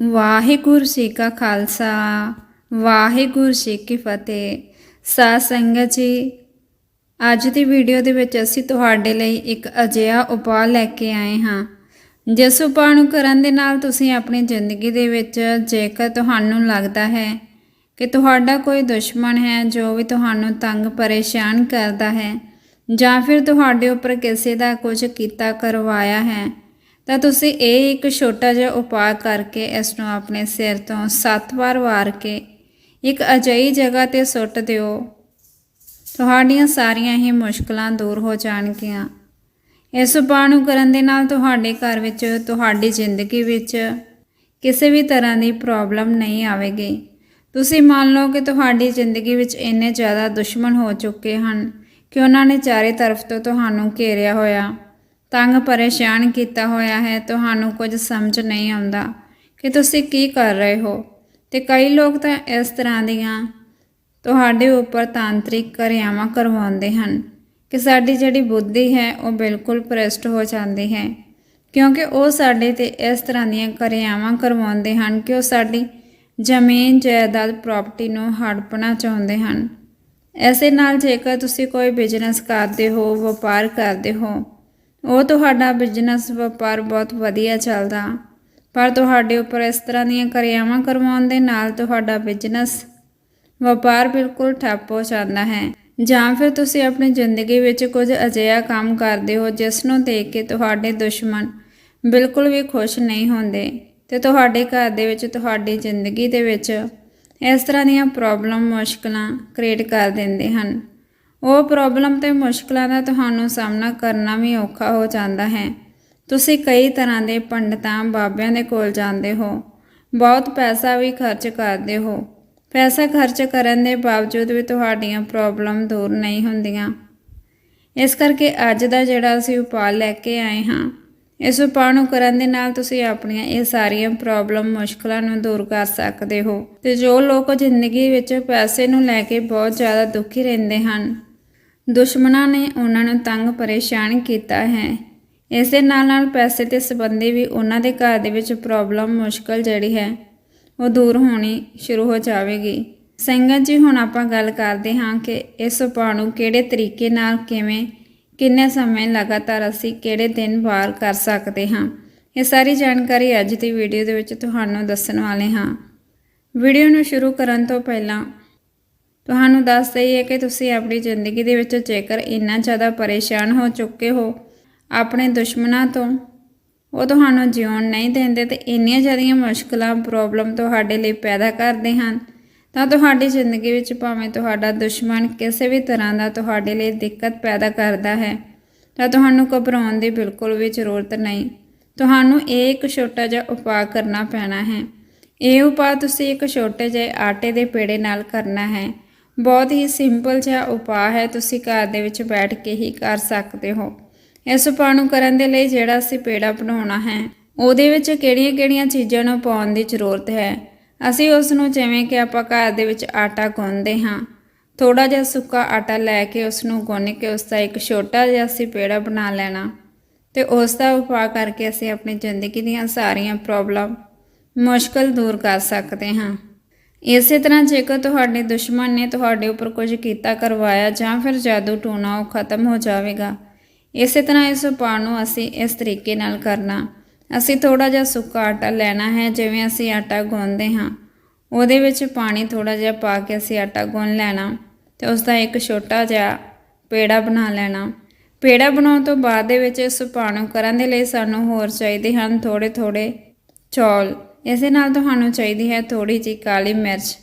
ਵਾਹਿਗੁਰੂ ਜੀ ਕਾ ਖਾਲਸਾ, ਵਾਹਿਗੁਰੂ ਜੀ ਕੀ ਫਤਿਹ। ਸਾਧ ਸੰਗਤ ਜੀ, ਅੱਜ ਦੀ ਵੀਡੀਓ ਦੇ ਵਿੱਚ ਅਸੀਂ ਤੁਹਾਡੇ ਲਈ ਇੱਕ ਅਜਿਹਾ ਉਪਾਅ ਲੈ ਕੇ ਆਏ ਹਾਂ। ਜਿਸ ਉਪਾਅ ਨੂੰ ਕਰਨ ਦੇ ਨਾਲ ਤੁਸੀਂ ਆਪਣੀ ਜ਼ਿੰਦਗੀ ਦੇ ਵਿੱਚ ਜੇਕਰ ਤੁਹਾਨੂੰ ਲੱਗਦਾ ਹੈ ਕਿ ਤੁਹਾਡਾ ਕੋਈ ਦੁਸ਼ਮਣ ਹੈ, ਜੋ ਵੀ ਤੁਹਾਨੂੰ ਤੰਗ, ਪਰੇਸ਼ਾਨ ਕਰਦਾ ਹੈ ਜਾਂ ਫਿਰ ਤੁਹਾਡੇ ਉੱਪਰ ਕਿਸੇ ਦਾ ਕੁਝ ਕੀਤਾ, ਕਰਵਾਇਆ ਹੈ ਤਾਂ ਤੁਸੀਂ ਇਹ ਇੱਕ ਛੋਟਾ ਜਿਹਾ ਉਪਾਅ ਕਰਕੇ ਇਸ ਨੂੰ ਆਪਣੇ ਸਿਰ ਤੋਂ 7 ਵਾਰ ਵਾਰ ਕੇ ਇੱਕ ਅਜਿਹੀ ਜਗ੍ਹਾ ਤੇ ਸੁੱਟ ਦਿਓ। ਤੁਹਾਡੀਆਂ ਸਾਰੀਆਂ ਹੀ ਮੁਸ਼ਕਲਾਂ ਦੂਰ ਹੋ ਜਾਣਗੀਆਂ। ਇਸ ਉਪਾਅ ਨੂੰ ਕਰਨ ਦੇ ਨਾਲ ਤੁਹਾਡੇ ਘਰ ਵਿੱਚ, ਤੁਹਾਡੀ ਜ਼ਿੰਦਗੀ ਵਿੱਚ ਕਿਸੇ ਵੀ ਤਰ੍ਹਾਂ ਦੀ ਪ੍ਰੋਬਲਮ ਨਹੀਂ ਆਵੇਗੀ। ਤੁਸੀਂ ਮੰਨ ਲਓ ਕਿ ਤੁਹਾਡੀ ਜ਼ਿੰਦਗੀ ਵਿੱਚ ਇੰਨੇ ਜ਼ਿਆਦਾ ਦੁਸ਼ਮਣ ਹੋ ਚੁੱਕੇ ਹਨ ਕਿ ਉਹਨਾਂ ਨੇ ਚਾਰੇ ਤਰਫ ਤੋਂ ਤੁਹਾਨੂੰ ਘੇਰਿਆ ਹੋਇਆ। ਤੰਗ ਪਰੇਸ਼ਾਨ ਕੀਤਾ ਹੋਇਆ ਹੈ, ਤੁਹਾਨੂੰ ਕੁਝ ਸਮਝ ਨਹੀਂ ਆਉਂਦਾ। ਕਿ ਤੁਸੀਂ ਕੀ ਕਰ ਰਹੇ ਹੋ? ਤੇ ਕਈ ਲੋਕ ਤਾਂ ਇਸ ਤਰ੍ਹਾਂ ਦੀਆਂ ਤੁਹਾਡੇ ਉੱਪਰ ਤਾਂਤਰਿਕ ਕਿਰਿਆਵਾਂ ਕਰਵਾਉਂਦੇ ਹਨ ਕਿ ਸਾਡੀ ਜਿਹੜੀ ਬੁੱਧੀ ਹੈ, ਉਹ ਬਿਲਕੁਲ ਭ੍ਰਸਟ ਹੋ ਜਾਂਦੀ ਹੈ। ਕਿਉਂਕਿ ਉਹ ਸਾਡੇ ਤੇ ਇਸ ਤਰ੍ਹਾਂ ਦੀਆਂ ਕਿਰਿਆਵਾਂ ਕਰਵਾਉਂਦੇ ਹਨ ਕਿ ਉਹ ਸਾਡੀ ਜ਼ਮੀਨ, ਜਾਇਦਾਦ, ਪ੍ਰਾਪਰਟੀ ਨੂੰ ਹੜਪਣਾ ਚਾਹੁੰਦੇ ਹਨ। ਐਸੇ ਨਾਲ ਜੇਕਰ ਤੁਸੀਂ ਕੋਈ ਬਿਜ਼ਨਸ ਕਰਦੇ ਹੋ, ਵਪਾਰ ਕਰਦੇ ਹੋ ਉਹ ਤੁਹਾਡਾ ਬਿਜ਼ਨਸ ਵਪਾਰ ਬਹੁਤ ਵਧੀਆ ਚੱਲਦਾ। ਪਰ ਤੁਹਾਡੇ ਉੱਪਰ ਇਸ ਤਰ੍ਹਾਂ ਦੀਆਂ ਕਿਰਿਆਵਾਂ ਕਰਵਾਉਣ ਦੇ ਨਾਲ ਤੁਹਾਡਾ ਬਿਜ਼ਨਸ ਵਪਾਰ ਬਿਲਕੁਲ ਠੱਪ ਹੋ ਜਾਂਦਾ ਹੈ। ਜਾਂ ਫਿਰ ਤੁਸੀਂ ਆਪਣੀ ਜ਼ਿੰਦਗੀ ਵਿੱਚ ਕੁਝ ਅਜਿਹਾ ਕੰਮ ਕਰਦੇ ਹੋ ਜਿਸ ਨੂੰ ਦੇਖ ਕੇ ਤੁਹਾਡੇ ਦੁਸ਼ਮਣ ਬਿਲਕੁਲ ਵੀ ਖੁਸ਼ ਨਹੀਂ ਹੁੰਦੇ ਤੇ ਤੁਹਾਡੇ ਘਰ ਦੇ ਵਿੱਚ ਤੁਹਾਡੀ ਜ਼ਿੰਦਗੀ ਦੇ ਵਿੱਚ ਇਸ ਤਰ੍ਹਾਂ ਦੀਆਂ ਪ੍ਰੋਬਲਮ ਮੁਸ਼ਕਲਾਂ ਕ੍ਰੀਏਟ ਕਰ ਦਿੰਦੇ ਹਨ। ਉਹ ਪ੍ਰੋਬਲਮ ਤੇ ਮੁਸ਼ਕਲਾਂ ਦਾ ਤੁਹਾਨੂੰ ਸਾਹਮਣਾ ਕਰਨਾ ਵੀ ਔਖਾ ਹੋ ਜਾਂਦਾ ਹੈ। ਤੁਸੀਂ ਕਈ ਤਰ੍ਹਾਂ ਦੇ ਪੰਡਤਾਂ ਬਾਬਿਆਂ ਦੇ ਕੋਲ ਜਾਂਦੇ ਹੋ। ਬਹੁਤ ਪੈਸਾ ਵੀ ਖਰਚ ਕਰਦੇ ਹੋ। ਪੈਸਾ ਖਰਚ ਕਰਨ ਦੇ ਬਾਵਜੂਦ ਵੀ ਤੁਹਾਡੀਆਂ ਪ੍ਰੋਬਲਮ ਦੂਰ ਨਹੀਂ ਹੁੰਦੀਆਂ। ਇਸ ਕਰਕੇ ਅੱਜ ਦਾ ਜਿਹੜਾ ਅਸੀਂ ਉਪਾਅ ਲੈ ਕੇ ਆਏ ਹਾਂ, ਇਸ ਉਪਾਅ ਨੂੰ ਕਰਨ ਦੇ ਨਾਲ ਤੁਸੀਂ ਆਪਣੀਆਂ ਇਹ ਸਾਰੀਆਂ ਪ੍ਰੋਬਲਮ ਮੁਸ਼ਕਲਾਂ ਨੂੰ ਦੂਰ ਕਰ ਸਕਦੇ ਹੋ। ਤੇ ਜੋ ਲੋਕ ਜ਼ਿੰਦਗੀ ਵਿੱਚ ਪੈਸੇ ਨੂੰ ਲੈ ਕੇ ਬਹੁਤ ਜ਼ਿਆਦਾ ਦੁਖੀ ਰਹਿੰਦੇ ਹਨ ਦੁਸ਼ਮਣਾਂ ਨੇ ਉਹਨਾਂ ਨੂੰ ਤੰਗ ਪਰੇਸ਼ਾਨ ਕੀਤਾ ਹੈ। ਇਸ ਦੇ ਨਾਲ ਨਾਲ ਪੈਸੇ ਤੇ ਸੰਬੰਧੀ ਵੀ ਉਹਨਾਂ ਦੇ ਘਰ ਦੇ ਵਿੱਚ ਪ੍ਰੋਬਲਮ ਮੁਸ਼ਕਲ ਜਿਹੜੀ ਹੈ, ਉਹ ਦੂਰ ਹੋਣੀ ਸ਼ੁਰੂ ਹੋ ਜਾਵੇਗੀ। ਸੰਗਤ ਜੀ, ਹੁਣ ਆਪਾਂ ਗੱਲ ਕਰਦੇ ਹਾਂ ਕਿ ਇਸ ਉਪਾਅ ਨੂੰ ਕਿਹੜੇ ਤਰੀਕੇ ਨਾਲ ਕਿਵੇਂ, ਕਿੰਨੇ ਸਮੇਂ ਲਗਾਤਾਰ ਅਸੀਂ ਕਿਹੜੇ ਦਿਨ ਵਾਰ ਕਰ ਸਕਦੇ ਹਾਂ। ਇਹ ਸਾਰੀ ਜਾਣਕਾਰੀ ਅੱਜ ਦੀ ਵੀਡੀਓ ਦੇ ਵਿੱਚ ਤੁਹਾਨੂੰ ਦੱਸਣ ਵਾਲੇ ਹਾਂ। ਵੀਡੀਓ ਨੂੰ ਸ਼ੁਰੂ ਕਰਨ ਤੋਂ ਪਹਿਲਾਂ ਤੁਹਾਨੂੰ ਦੱਸ ਦਈਏ ਕਿ ਤੁਸੀਂ ਆਪਣੀ ਜ਼ਿੰਦਗੀ ਦੇ ਵਿੱਚ ਜੇਕਰ ਇੰਨਾ ਜ਼ਿਆਦਾ ਪਰੇਸ਼ਾਨ ਹੋ ਚੁੱਕੇ ਹੋ ਆਪਣੇ ਦੁਸ਼ਮਣਾਂ ਤੋਂ, ਉਹ ਤੁਹਾਨੂੰ ਜਿਉਣ ਨਹੀਂ ਦਿੰਦੇ ਤੇ ਇੰਨੀਆਂ ਜ਼ਿਆਦੀਆਂ ਮੁਸ਼ਕਲਾਂ, ਪ੍ਰੋਬਲਮ ਤੁਹਾਡੇ ਲਈ ਪੈਦਾ ਕਰਦੇ ਹਨ, ਤਾਂ ਤੁਹਾਡੀ ਜ਼ਿੰਦਗੀ ਵਿੱਚ ਭਾਵੇਂ ਤੁਹਾਡਾ ਦੁਸ਼ਮਣ ਕਿਸੇ ਵੀ ਤਰ੍ਹਾਂ ਦਾ ਤੁਹਾਡੇ ਲਈ ਦਿੱਕਤ ਪੈਦਾ ਕਰਦਾ ਹੈ, ਤਾਂ ਤੁਹਾਨੂੰ ਘਬਰਾਉਣ ਦੀ ਬਿਲਕੁਲ ਵੀ ਜ਼ਰੂਰਤ ਨਹੀਂ। ਤੁਹਾਨੂੰ ਇਹ ਇੱਕ ਛੋਟਾ ਜਿਹਾ ਉਪਾਅ ਕਰਨਾ ਪੈਣਾ ਹੈ। ਇਹ ਉਪਾਅ ਤੁਸੀਂ ਇੱਕ ਛੋਟੇ ਜਿਹੇ ਆਟੇ ਦੇ ਪੇੜੇ ਨਾਲ ਕਰਨਾ ਹੈ। ਬਹੁਤ ਹੀ ਸਿੰਪਲ ਜਿਹਾ ਉਪਾਅ ਹੈ, ਤੁਸੀਂ ਘਰ ਦੇ ਵਿੱਚ ਬੈਠ ਕੇ ਹੀ ਕਰ ਸਕਦੇ ਹੋ। ਇਸ ਉਪਾਅ ਨੂੰ ਕਰਨ ਦੇ ਲਈ ਜਿਹੜਾ ਅਸੀਂ ਪੇੜਾ ਬਣਾਉਣਾ ਹੈ, ਉਹਦੇ ਵਿੱਚ ਕਿਹੜੀਆਂ-ਕਿਹੜੀਆਂ ਚੀਜ਼ਾਂ ਨੂੰ ਪਾਉਣ ਦੀ ਜ਼ਰੂਰਤ ਹੈ? ਅਸੀਂ ਉਸ ਨੂੰ ਜਿਵੇਂ ਕਿ ਆਪਾਂ ਘਰ ਦੇ ਵਿੱਚ ਆਟਾ ਗੁੰਨਦੇ ਹਾਂ ਥੋੜਾ ਜਿਹਾ ਸੁੱਕਾ ਆਟਾ ਲੈ ਕੇ ਉਸ ਨੂੰ ਗੁੰਨ ਕੇ ਉਸ ਦਾ ਇੱਕ ਛੋਟਾ ਜਿਹਾ ਅਸੀਂ ਪੇੜਾ ਬਣਾ ਲੈਣਾ ਤੇ ਉਸ ਦਾ ਉਪਾਅ ਕਰਕੇ ਅਸੀਂ ਆਪਣੀ ਜ਼ਿੰਦਗੀ ਦੀਆਂ ਸਾਰੀਆਂ ਪ੍ਰੋਬਲਮ ਮੁਸ਼ਕਲ ਦੂਰ ਕਰ ਸਕਦੇ ਹਾਂ। ਇਸੇ ਤਰ੍ਹਾਂ ਜੇਕਰ ਤੁਹਾਡੇ ਦੁਸ਼ਮਣ ਨੇ ਤੁਹਾਡੇ ਉੱਪਰ ਕੁਝ ਕੀਤਾ, ਕਰਵਾਇਆ ਜਾਂ ਫਿਰ ਜਾਦੂ ਟੂਣਾ ਉਹ ਖਤਮ ਹੋ ਜਾਵੇਗਾ। ਇਸੇ ਤਰ੍ਹਾਂ ਇਸ ਉਪਾਅ ਨੂੰ ਅਸੀਂ ਇਸ ਤਰੀਕੇ ਨਾਲ ਕਰਨਾ। ਅਸੀਂ ਥੋੜਾ ਜਿਹਾ ਸੁੱਕਾ ਆਟਾ ਲੈਣਾ ਹੈ, ਜਿਵੇਂ ਅਸੀਂ ਆਟਾ ਗੁੰਨਦੇ ਹਾਂ। ਉਹਦੇ ਵਿੱਚ ਪਾਣੀ ਥੋੜਾ ਜਿਹਾ ਪਾ ਕੇ ਅਸੀਂ ਆਟਾ ਗੁੰਨ ਲੈਣਾ ਤੇ ਉਸ ਦਾ ਇੱਕ ਛੋਟਾ ਜਿਹਾ ਪੇੜਾ ਬਣਾ ਲੈਣਾ। ਪੇੜਾ ਬਣਾਉਣ ਤੋਂ ਬਾਅਦ ਦੇ ਵਿੱਚ ਇਸ ਉਪਾਅ ਨੂੰ ਕਰਨ ਦੇ ਲਈ ਸਾਨੂੰ ਹੋਰ ਚਾਹੀਦੇ ਹਨ ਥੋੜੇ ਥੋੜੇ ਚੌਲ। ਇਸੇ ਨਾਲ ਤੁਹਾਨੂੰ ਚਾਹੀਦੀ ਹੈ ਥੋੜੀ ਜਿਹੀ ਕਾਲੀ ਮਿਰਚ।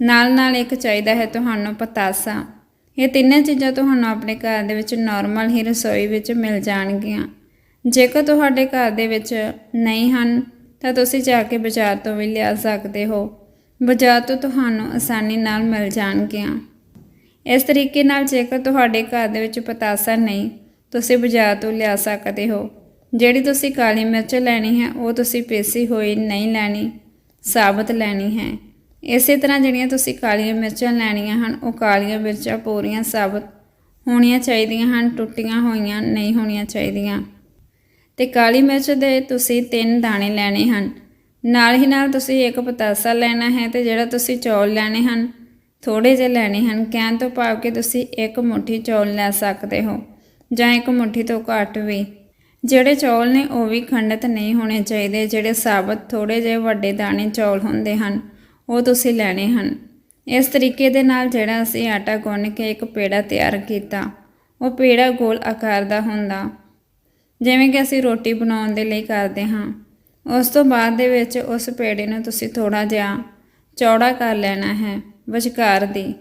ਨਾਲ ਨਾਲ ਇੱਕ ਚਾਹੀਦਾ ਹੈ ਤੁਹਾਨੂੰ ਪਤਾਸਾ। ਇਹ ਤਿੰਨੇ ਚੀਜ਼ਾਂ ਤੁਹਾਨੂੰ ਆਪਣੇ ਘਰ ਦੇ ਵਿੱਚ ਨਾਰਮਲ ਹੀ ਰਸੋਈ ਵਿੱਚ ਮਿਲ ਜਾਣਗੀਆਂ। ਜੇਕਰ ਤੁਹਾਡੇ ਘਰ ਦੇ ਵਿੱਚ ਨਹੀਂ ਹਨ, ਤਾਂ ਤੁਸੀਂ ਜਾ ਕੇ ਬਾਜ਼ਾਰ ਤੋਂ ਵੀ ਲਿਆ ਸਕਦੇ ਹੋ। ਬਾਜ਼ਾਰ ਤੋਂ ਤੁਹਾਨੂੰ ਆਸਾਨੀ ਨਾਲ ਮਿਲ ਜਾਣਗੀਆਂ। ਇਸ ਤਰੀਕੇ ਨਾਲ ਜੇਕਰ ਤੁਹਾਡੇ ਘਰ ਦੇ ਵਿੱਚ ਪਤਾਸਾ ਨਹੀਂ, ਤੁਸੀਂ ਬਾਜ਼ਾਰ ਤੋਂ ਲਿਆ ਸਕਦੇ ਹੋ। ਜਿਹੜੀ ਤੁਸੀਂ ਕਾਲੀ ਮਿਰਚ ਲੈਣੀ ਹੈ, ਉਹ ਤੁਸੀਂ ਪੇਸੀ ਹੋਈ ਨਹੀਂ ਲੈਣੀ, ਸਾਬਤ ਲੈਣੀ ਹੈ। ਇਸੇ ਤਰ੍ਹਾਂ ਜਿਹੜੀਆਂ ਤੁਸੀਂ ਕਾਲੀਆਂ ਮਿਰਚਾਂ ਲੈਣੀਆਂ ਹਨ, ਉਹ ਕਾਲੀਆਂ ਮਿਰਚਾਂ ਪੂਰੀਆਂ ਸਾਬਤ ਹੋਣੀਆਂ ਚਾਹੀਦੀਆਂ ਹਨ, ਟੁੱਟੀਆਂ ਹੋਈਆਂ ਨਹੀਂ ਹੋਣੀਆਂ ਚਾਹੀਦੀਆਂ। ਤੇ ਕਾਲੀ ਮਿਰਚ ਦੇ ਤੁਸੀਂ ਤਿੰਨ ਦਾਣੇ ਲੈਣੇ ਹਨ। ਨਾਲ ਹੀ ਨਾਲ ਤੁਸੀਂ ਇੱਕ ਪਤਾਸਾ ਲੈਣਾ ਹੈ ਤੇ ਜਿਹੜਾ ਤੁਸੀਂ ਚੌਲ ਲੈਣੇ ਹਨ ਥੋੜੇ ਜਿਹੇ ਲੈਣੇ ਹਨ। ਕਹਿਣ ਤੋਂ ਭਾਵ ਕਿ ਤੁਸੀਂ ਇੱਕ ਮੁੱਠੀ ਚੌਲ ਲੈ ਸਕਦੇ ਹੋ ਜਾਂ ਇੱਕ ਮੁੱਠੀ ਤੋਂ ਘੱਟ ਵੀ। ਜਿਹੜੇ ਚੌਲ ਨੇ ਉਹ ਵੀ ਖੰਡਿਤ ਨਹੀਂ ਹੋਣੇ ਚਾਹੀਦੇ, ਜਿਹੜੇ ਸਾਬਤ ਥੋੜੇ ਜਿਹੇ ਵੱਡੇ ਦਾਣੇ ਚੌਲ ਹੁੰਦੇ ਹਨ, ਉਹ ਤੁਸੀਂ ਲੈਣੇ ਹਨ। ਇਸ ਤਰੀਕੇ ਦੇ ਨਾਲ ਜਿਹੜਾ ਅਸੀਂ ਆਟਾ ਗੁੰਨ ਕੇ ਇੱਕ ਪੇੜਾ ਤਿਆਰ ਕੀਤਾ, ਉਹ ਪੇੜਾ ਗੋਲ ਆਕਾਰ ਦਾ ਹੁੰਦਾ। ਜਿਵੇਂ ਕਿ ਅਸੀਂ ਰੋਟੀ ਬਣਾਉਣ ਦੇ ਲਈ ਕਰਦੇ ਹਾਂ। ਉਸ ਤੋਂ ਬਾਅਦ ਦੇ ਵਿੱਚ ਉਸ ਪੇੜੇ ਨੂੰ ਤੁਸੀਂ ਥੋੜਾ ਜਿਹਾ ਚੌੜਾ ਕਰ ਲੈਣਾ ਹੈ, ਵਿਚਕਾਰ ਦੀ।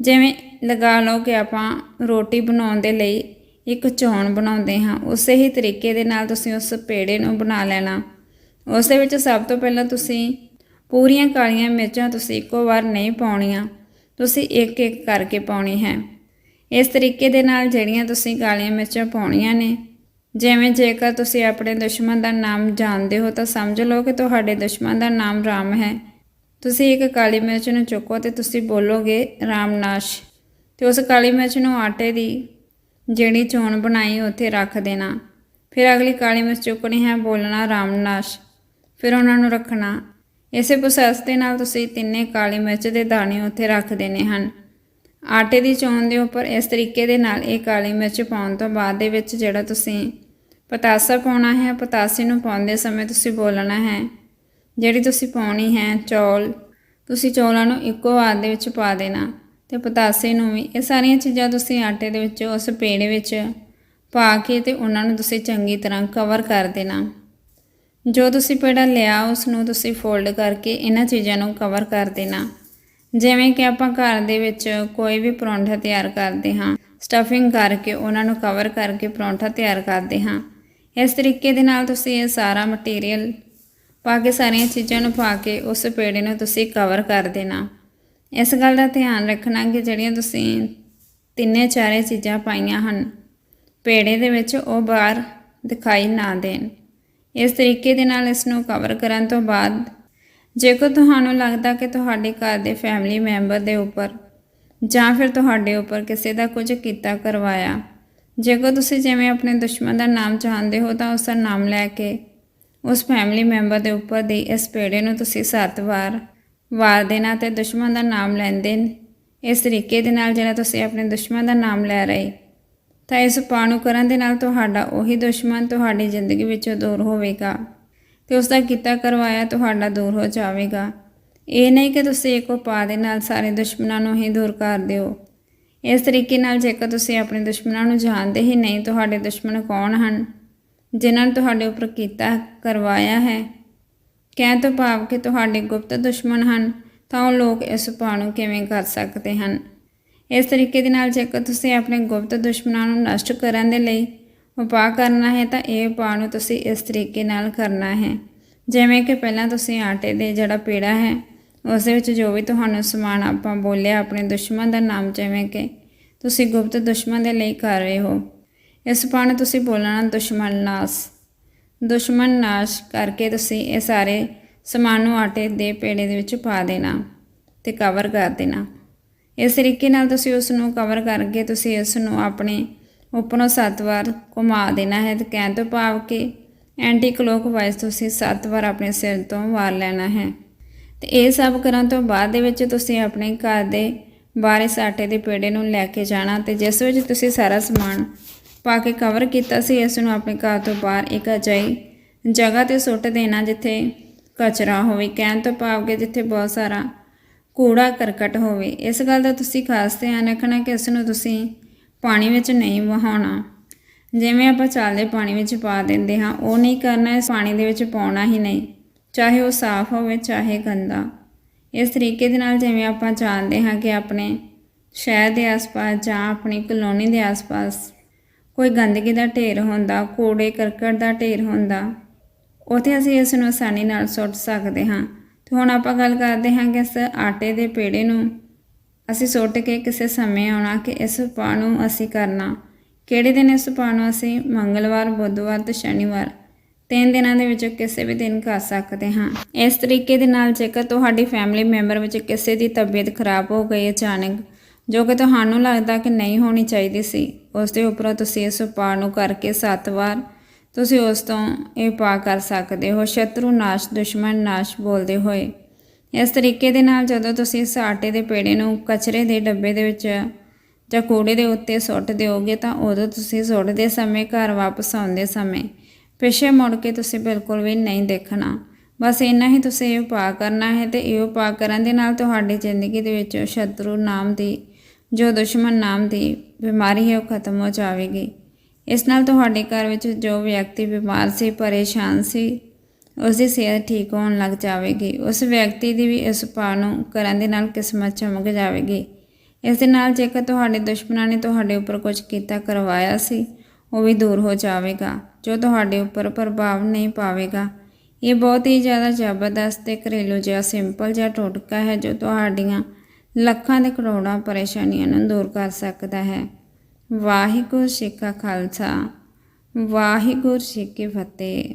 ਜਿਵੇਂ ਲਗਾ ਲਓ ਕਿ ਆਪਾਂ ਰੋਟੀ ਬਣਾਉਣ ਦੇ ਲਈ ਇੱਕ ਚੌਣ ਬਣਾਉਂਦੇ ਹਾਂ। ਉਸੇ ਹੀ ਤਰੀਕੇ ਦੇ ਨਾਲ ਤੁਸੀਂ ਉਸ ਪੇੜੇ ਨੂੰ ਬਣਾ ਲੈਣਾ। ਉਸ ਦੇ ਵਿੱਚ ਸਭ ਤੋਂ ਪਹਿਲਾਂ ਤੁਸੀਂ ਪੂਰੀਆਂ ਕਾਲੀਆਂ ਮਿਰਚਾਂ ਤੁਸੀਂ ਇੱਕੋ ਵਾਰ ਨਹੀਂ ਪਾਉਣੀਆਂ। ਤੁਸੀਂ ਇੱਕ ਇੱਕ ਕਰਕੇ ਪਾਉਣੀ ਹੈ। ਇਸ ਤਰੀਕੇ ਦੇ ਨਾਲ ਜਿਹੜੀਆਂ ਤੁਸੀਂ ਕਾਲੀਆਂ ਮਿਰਚਾਂ ਪਾਉਣੀਆਂ ਨੇ, ਜਿਵੇਂ ਜੇਕਰ ਤੁਸੀਂ ਆਪਣੇ ਦੁਸ਼ਮਣ ਦਾ ਨਾਮ ਜਾਣਦੇ ਹੋ ਤਾਂ ਸਮਝ ਲਓ ਕਿ ਤੁਹਾਡੇ ਦੁਸ਼ਮਣ ਦਾ ਨਾਮ ਰਾਮ ਹੈ। ਤੁਸੀਂ ਇੱਕ ਕਾਲੀ ਮਿਰਚ ਨੂੰ ਚੁੱਕੋ ਤੇ ਤੁਸੀਂ ਬੋਲੋਗੇ ਰਾਮਨਾਸ਼। ਤੇ ਉਸ ਕਾਲੀ ਮਿਰਚ ਨੂੰ ਆਟੇ ਦੀ ਜਿਹੜੀ ਚੋਣ ਬਣਾਈ ਉੱਥੇ ਰੱਖ ਦੇਣਾ। ਫਿਰ ਅਗਲੀ ਕਾਲੀ ਮਿਰਚ ਚੁੱਕਣੀ ਹੈ, ਬੋਲਣਾ ਰਾਮਨਾਸ਼ ਫਿਰ ਉਹਨਾਂ ਨੂੰ ਰੱਖਣਾ। ਇਸੇ ਪ੍ਰੋਸੈਸ ਦੇ ਨਾਲ ਤੁਸੀਂ ਤਿੰਨੇ ਕਾਲੀ ਮਿਰਚ ਦੇ ਦਾਣੇ ਉੱਥੇ ਰੱਖ ਦੇਣੇ ਹਨ। ਆਟੇ ਦੀ ਚੋਣ ਦੇ ਉੱਪਰ ਇਸ ਤਰੀਕੇ ਦੇ ਨਾਲ ਇਹ ਕਾਲੀ ਮਿਰਚ ਪਾਉਣ ਤੋਂ ਬਾਅਦ ਦੇ ਵਿੱਚ ਜਿਹੜਾ ਤੁਸੀਂ ਪਤਾਸਾ ਪਾਉਣਾ ਹੈ, ਪਤਾਸੇ ਨੂੰ ਪਾਉਂਦੇ ਸਮੇਂ ਤੁਸੀਂ ਬੋਲਣਾ ਹੈ, ਜਿਹੜੀ ਤੁਸੀਂ ਪਾਉਣੀ ਹੈ ਚੌਲ, ਤੁਸੀਂ ਚੌਲਾਂ ਨੂੰ ਇੱਕੋ ਵਾਰ ਦੇ ਵਿੱਚ ਪਾ ਦੇਣਾ। ਤੇ ਪਤਾਸੇ ਨੂੰ ਵੀ ਇਹ ਸਾਰੀਆਂ ਚੀਜ਼ਾਂ ਤੁਸੀਂ ਆਟੇ ਦੇ ਵਿੱਚ, ਉਸ ਪੇੜੇ ਵਿੱਚ ਪਾ ਕੇ ਤੇ ਉਹਨਾਂ ਨੂੰ ਤੁਸੀਂ ਚੰਗੀ ਤਰ੍ਹਾਂ ਕਵਰ ਕਰ ਦੇਣਾ। ਜੋ ਤੁਸੀਂ ਪੇੜਾ ਲਿਆ, ਉਸ ਨੂੰ ਤੁਸੀਂ ਫੋਲਡ ਕਰਕੇ ਇਹਨਾਂ ਚੀਜ਼ਾਂ ਨੂੰ ਕਵਰ ਕਰ ਦੇਣਾ। ਜਿਵੇਂ ਕਿ ਆਪਾਂ ਘਰ ਦੇ ਵਿੱਚ ਕੋਈ ਵੀ ਪਰੌਂਠਾ ਤਿਆਰ ਕਰਦੇ ਹਾਂ ਸਟਫਿੰਗ ਕਰਕੇ ਉਹਨਾਂ ਨੂੰ ਕਵਰ ਕਰਕੇ ਪਰੌਂਠਾ ਤਿਆਰ ਕਰਦੇ ਹਾਂ। ਇਸ ਤਰੀਕੇ ਦੇ ਨਾਲ ਤੁਸੀਂ ਇਹ ਸਾਰਾ ਮਟੀਰੀਅਲ ਪਾ ਕੇ ਸਾਰੀਆਂ ਚੀਜ਼ਾਂ ਨੂੰ ਪਾ ਕੇ ਉਸ ਪੇੜੇ ਨੂੰ ਤੁਸੀਂ ਕਵਰ ਕਰ ਦੇਣਾ। ਇਸ ਗੱਲ ਦਾ ਧਿਆਨ ਰੱਖਣਾ ਕਿ ਜਿਹੜੀਆਂ ਤੁਸੀਂ ਤਿੰਨੇ ਚਾਰੇ ਚੀਜ਼ਾਂ ਪਾਈਆਂ ਹਨ ਪੇੜੇ ਦੇ ਵਿੱਚ ਉਹ ਬਾਹਰ ਦਿਖਾਈ ਨਾ ਦੇਣ। ਇਸ ਤਰੀਕੇ ਦੇ ਨਾਲ ਇਸ ਨੂੰ ਕਵਰ ਕਰਨ ਤੋਂ ਬਾਅਦ ਜੇਕਰ ਤੁਹਾਨੂੰ ਲੱਗਦਾ ਕਿ ਤੁਹਾਡੇ ਘਰ ਦੇ ਫੈਮਿਲੀ ਮੈਂਬਰ ਦੇ ਉੱਪਰ ਜਾਂ ਫਿਰ ਤੁਹਾਡੇ ਉੱਪਰ ਕਿਸੇ ਦਾ ਕੁਝ ਕੀਤਾ ਕਰਵਾਇਆ ਜੇਕਰ ਤੁਸੀਂ ਜਿਵੇਂ ਆਪਣੇ ਦੁਸ਼ਮਣ ਦਾ ਨਾਮ ਚਾਹੁੰਦੇ ਹੋ ਤਾਂ ਉਸ ਦਾ ਨਾਮ ਲੈ ਕੇ ਉਸ ਫੈਮਿਲੀ ਮੈਂਬਰ ਦੇ ਉੱਪਰ ਦੇ ਇਸ ਪੇੜੇ ਨੂੰ ਤੁਸੀਂ ਸੱਤ ਵਾਰ ਵਾਰ ਦੇਣਾ ਤੇ ਦੁਸ਼ਮਣ ਦਾ ਨਾਮ ਲੈਂਦੇ ਨੇ ਇਸ ਤਰੀਕੇ ਦੇ ਨਾਲ ਜਿਹੜਾ ਤੁਸੀਂ ਆਪਣੇ ਦੁਸ਼ਮਣ ਦਾ ਨਾਮ ਲੈ ਰਹੇ, ਤਾਂ ਇਸ ਉਪਾਅ ਨੂੰ ਕਰਨ ਦੇ ਨਾਲ ਤੁਹਾਡਾ ਉਹੀ ਦੁਸ਼ਮਣ ਤੁਹਾਡੀ ਜ਼ਿੰਦਗੀ ਵਿੱਚੋਂ ਦੂਰ ਹੋਵੇਗਾ ਤੇ ਉਸ ਦਾ ਕੀਤਾ ਕਰਵਾਇਆ ਤੁਹਾਡਾ ਦੂਰ ਹੋ ਜਾਵੇਗਾ। ਇਹ ਨਹੀਂ ਕਿ ਤੁਸੀਂ ਇੱਕ ਉਪਾਅ ਦੇ ਨਾਲ ਸਾਰੇ ਦੁਸ਼ਮਣਾਂ ਨੂੰ ਹੀ ਦੂਰ ਕਰ ਦਿਓ। ਇਸ ਤਰੀਕੇ ਨਾਲ ਜੇਕਰ ਤੁਸੀਂ ਆਪਣੇ ਦੁਸ਼ਮਣਾਂ ਨੂੰ ਜਾਣਦੇ ਹੀ ਨਹੀਂ, ਤੁਹਾਡੇ ਦੁਸ਼ਮਣ ਕੌਣ ਹਨ? ਜਿਨ੍ਹਾਂ ਨੇ ਤੁਹਾਡੇ ਉੱਪਰ ਕੀਤਾ ਕਰਵਾਇਆ ਹੈ ਕਹਿ ਤੋਂ ਭਾਵ ਕਿ ਤੁਹਾਡੇ ਗੁਪਤ ਦੁਸ਼ਮਣ ਹਨ, ਤਾਂ ਉਹ ਲੋਕ ਇਸ ਉਪਾਅ ਨੂੰ ਕਿਵੇਂ ਕਰ ਸਕਦੇ ਹਨ? ਇਸ ਤਰੀਕੇ ਦੇ ਨਾਲ ਜੇਕਰ ਤੁਸੀਂ ਆਪਣੇ ਗੁਪਤ ਦੁਸ਼ਮਣਾਂ ਨੂੰ ਨਸ਼ਟ ਕਰਨ ਦੇ ਲਈ ਉਪਾਅ ਕਰਨਾ ਹੈ, ਤਾਂ ਇਹ ਉਪਾਅ ਨੂੰ ਤੁਸੀਂ ਇਸ ਤਰੀਕੇ ਨਾਲ ਕਰਨਾ ਹੈ। ਜਿਵੇਂ ਕਿ ਪਹਿਲਾਂ ਤੁਸੀਂ ਆਟੇ ਦੇ ਜਿਹੜਾ ਪੇੜਾ ਹੈ, ਉਸ ਦੇ ਵਿੱਚ ਜੋ ਵੀ ਤੁਹਾਨੂੰ ਸਮਾਨ ਆਪਾਂ ਬੋਲਿਆ, ਆਪਣੇ ਦੁਸ਼ਮਣ ਦਾ ਨਾਮ ਜਿਵੇਂ ਕਿ ਤੁਸੀਂ ਗੁਪਤ ਦੁਸ਼ਮਣ ਦੇ ਲਈ ਕਰ ਰਹੇ ਹੋ। ਇਸ ਉਪਾਅ ਨੂੰ ਤੁਸੀਂ ਬੋਲਣਾ ਦੁਸ਼ਮਣ ਨਾਸ। ਦੁਸ਼ਮਣ ਨਾਸ਼ ਕਰਕੇ ਤੁਸੀਂ ਇਹ ਸਾਰੇ ਸਮਾਨ ਨੂੰ ਆਟੇ ਦੇ ਪੇੜੇ ਦੇ ਵਿੱਚ ਪਾ ਦੇਣਾ ਤੇ ਕਵਰ ਕਰ ਦੇਣਾ। ਇਸ ਤਰੀਕੇ ਨਾਲ ਤੁਸੀਂ ਉਸ ਨੂੰ ਕਵਰ ਕਰਕੇ ਤੁਸੀਂ ਇਸ ਨੂੰ ਆਪਣੇ ਉੱਪਰੋਂ ਸੱਤ ਵਾਰ ਘੁਮਾ ਦੇਣਾ ਹੈ ਤੇ ਕਹਿਣ ਤੋਂ ਭਾਵ ਕਿ ਐਂਟੀ ਕਲੋਕਵਾਈਜ਼ ਤੁਸੀਂ ਸੱਤ ਵਾਰ ਆਪਣੇ ਸਿਰ ਤੋਂ ਵਾਰ ਲੈਣਾ ਹੈ। ਤੇ ਇਹ ਸਭ ਕਰਨ ਤੋਂ ਬਾਅਦ ਦੇ ਵਿੱਚ ਤੁਸੀਂ ਆਪਣੇ ਘਰ ਦੇ ਬਾਰਿਸ ਆਟੇ ਦੇ ਪੇੜੇ ਨੂੰ ਲੈ ਕੇ ਜਾਣਾ ਤੇ ਜਿਸ ਵਿੱਚ ਤੁਸੀਂ ਸਾਰਾ ਸਮਾਨ ਪਾ ਕੇ ਕਵਰ ਕੀਤਾ ਸੀ, ਇਸ ਨੂੰ ਆਪਣੇ ਘਰ ਤੋਂ ਬਾਹਰ ਇੱਕ ਅਜਾਈ ਜਗ੍ਹਾ ਤੇ ਸੁੱਟ ਦੇਣਾ ਜਿੱਥੇ ਕਚਰਾ ਹੋਵੇ, ਕਹਿਣ ਤੋਂ ਭਾਵ ਕਿ ਜਿੱਥੇ ਬਹੁਤ ਸਾਰਾ ਕੂੜਾ ਕਰਕਟ ਹੋਵੇ। ਇਸ ਗੱਲ ਦਾ ਤੁਸੀਂ ਖਾਸ ਧਿਆਨ ਰੱਖਣਾ ਕਿ ਇਸ ਨੂੰ ਤੁਸੀਂ ਪਾਣੀ ਵਿੱਚ ਨਹੀਂ ਵਹਾਉਣਾ। ਜਿਵੇਂ ਆਪਾਂ ਚੱਲਦੇ ਪਾਣੀ ਵਿੱਚ ਪਾ ਦਿੰਦੇ ਹਾਂ, ਉਹ ਨਹੀਂ ਕਰਨਾ, ਇਸ ਪਾਣੀ ਦੇ ਵਿੱਚ ਪਾਉਣਾ ਹੀ ਨਹੀਂ। ਚਾਹੇ ਉਹ ਸਾਫ਼ ਹੋਵੇ, ਚਾਹੇ ਗੰਦਾ। ਇਸ ਤਰੀਕੇ ਦੇ ਨਾਲ ਜਿਵੇਂ ਆਪਾਂ ਜਾਣਦੇ ਹਾਂ ਕਿ ਆਪਣੇ ਸ਼ਹਿਰ ਦੇ ਆਸ-ਪਾਸ ਜਾਂ ਆਪਣੀ ਕਲੋਨੀ ਦੇ ਆਸ-ਪਾਸ ਕੋਈ ਗੰਦਗੀ ਦਾ ਢੇਰ ਹੁੰਦਾ, ਕੂੜੇ, ਕਰਕਟ ਦਾ ਢੇਰ ਹੁੰਦਾ, ਉੱਥੇ ਅਸੀਂ ਇਸ ਨੂੰ ਆਸਾਨੀ ਨਾਲ ਸੁੱਟ ਸਕਦੇ ਹਾਂ। ਤੇ ਹੁਣ ਆਪਾਂ ਗੱਲ ਕਰਦੇ ਹਾਂ ਕਿ ਇਸ ਆਟੇ ਦੇ ਪੇੜੇ ਨੂੰ ਅਸੀਂ ਸੁੱਟ ਕੇ ਕਿਸੇ ਸਮੇਂ ਆਉਣਾ ਕਿ ਇਸ ਉਪਾਅ ਨੂੰ ਅਸੀਂ ਕਰਨਾ। ਕਿਹੜੇ ਦਿਨ ਇਸ ਉਪਾਅ ਨੂੰ ਅਸੀਂ? ਮੰਗਲਵਾਰ, ਬੁੱਧਵਾਰ ਤੇ ਸ਼ਨੀਵਾਰ। ਤਿੰਨ ਦਿਨਾਂ ਦੇ ਵਿੱਚੋਂ ਕਿਸੇ ਵੀ ਦਿਨ ਕਰ ਸਕਦੇ ਹਾਂ। ਇਸ ਤਰੀਕੇ ਦੇ ਨਾਲ ਜੇਕਰ ਤੁਹਾਡੀ ਫੈਮਿਲੀ ਮੈਂਬਰ ਵਿੱਚ ਕਿਸੇ ਦੀ ਤਬੀਅਤ ਖਰਾਬ ਹੋ ਗਈ ਅਚਾਨਕ ਜੋ ਕਿ ਤੁਹਾਨੂੰ ਲੱਗਦਾ ਕਿ ਨਹੀਂ ਹੋਣੀ ਚਾਹੀਦੀ ਸੀ, ਉਸ ਦੇ ਉੱਪਰੋਂ ਤੁਸੀਂ ਇਸ ਉਪਾਅ ਨੂੰ ਕਰਕੇ ਸੱਤ ਵਾਰ ਤੁਸੀਂ ਉਸ ਤੋਂ ਇਹ ਉਪਾਅ ਕਰ ਸਕਦੇ ਹੋ। ਸ਼ਤਰੂ ਨਾਸ਼, ਦੁਸ਼ਮਣ ਨਾਸ਼ ਬੋਲਦੇ ਹੋਏ। ਇਸ ਤਰੀਕੇ ਦੇ ਨਾਲ ਜਦੋਂ ਤੁਸੀਂ ਇਸ ਆਟੇ ਦੇ ਪੇੜੇ ਨੂੰ ਕਚਰੇ ਦੇ ਡੱਬੇ ਦੇ ਵਿੱਚ ਜਾਂ ਕੂੜੇ ਦੇ ਉੱਤੇ ਸੁੱਟ ਦਿਓਗੇ ਤਾਂ ਉਦੋਂ ਤੁਸੀਂ ਸੁੱਟਦੇ ਸਮੇਂ, ਘਰ ਵਾਪਸ ਆਉਂਦੇ ਸਮੇਂ ਪਿੱਛੇ ਮੁੜ ਕੇ ਤੁਸੀਂ ਬਿਲਕੁਲ ਵੀ ਨਹੀਂ ਦੇਖਣਾ। ਬਸ ਇੰਨਾ ਹੀ ਤੁਸੀਂ ਇਹ ਉਪਾਅ ਕਰਨਾ ਹੈ ਤੇ ਇਹ ਉਪਾਅ ਕਰਨ ਦੇ ਨਾਲ ਤੁਹਾਡੀ ਜ਼ਿੰਦਗੀ ਦੇ ਵਿੱਚ ਸ਼ਤਰੂ ਨਾਮ ਦੀ ਜੋ ਦੁਸ਼ਮਣ ਨਾਮ ਦੀ ਬਿਮਾਰੀ ਹੈ, ਉਹ ਖਤਮ ਹੋ ਜਾਵੇਗੀ। ਇਸ ਨਾਲ ਤੁਹਾਡੇ ਘਰ ਵਿੱਚ ਜੋ ਵਿਅਕਤੀ ਬਿਮਾਰ ਸੀ, ਪਰੇਸ਼ਾਨ ਸੀ ਉਸ ਦੀ ਸਿਹਤ ਠੀਕ ਹੋਣ ਲੱਗ ਜਾਵੇਗੀ। ਉਸ ਵਿਅਕਤੀ ਦੀ ਵੀ ਇਸ ਉਪਾਅ ਨੂੰ ਕਰਨ ਦੇ ਨਾਲ ਕਿਸਮਤ ਚਮਕ ਜਾਵੇਗੀ। ਇਸ ਦੇ ਨਾਲ ਜੇਕਰ ਤੁਹਾਡੇ ਦੁਸ਼ਮਣਾਂ ਨੇ ਤੁਹਾਡੇ ਉੱਪਰ ਕੁਝ ਕੀਤਾ, ਕਰਵਾਇਆ ਸੀ, ਉਹ ਵੀ ਦੂਰ ਹੋ ਜਾਵੇਗਾ। ਜੋ ਤੁਹਾਡੇ ਉੱਪਰ ਪ੍ਰਭਾਵ ਨਹੀਂ ਪਾਵੇਗਾ। ਇਹ ਬਹੁਤ ਹੀ ਜ਼ਿਆਦਾ ਜ਼ਬਰਦਸਤ ਤੇ ਘਰੇਲੂ ਜਿਹਾ ਸਿੰਪਲ ਜਿਹਾ ਟੋਟਕਾ ਹੈ, ਜੋ ਤੁਹਾਡੀਆਂ ਲੱਖਾਂ ਦੇ ਕਰੋੜਾਂ ਪਰੇਸ਼ਾਨੀਆਂ ਨੂੰ ਦੂਰ ਕਰ ਸਕਦਾ ਹੈ। ਵਾਹਿਗੁਰੂ ਜੀ ਕਾ ਖਾਲਸਾ। ਵਾਹਿਗੁਰੂ ਜੀ ਕੀ ਫਤਿਹ।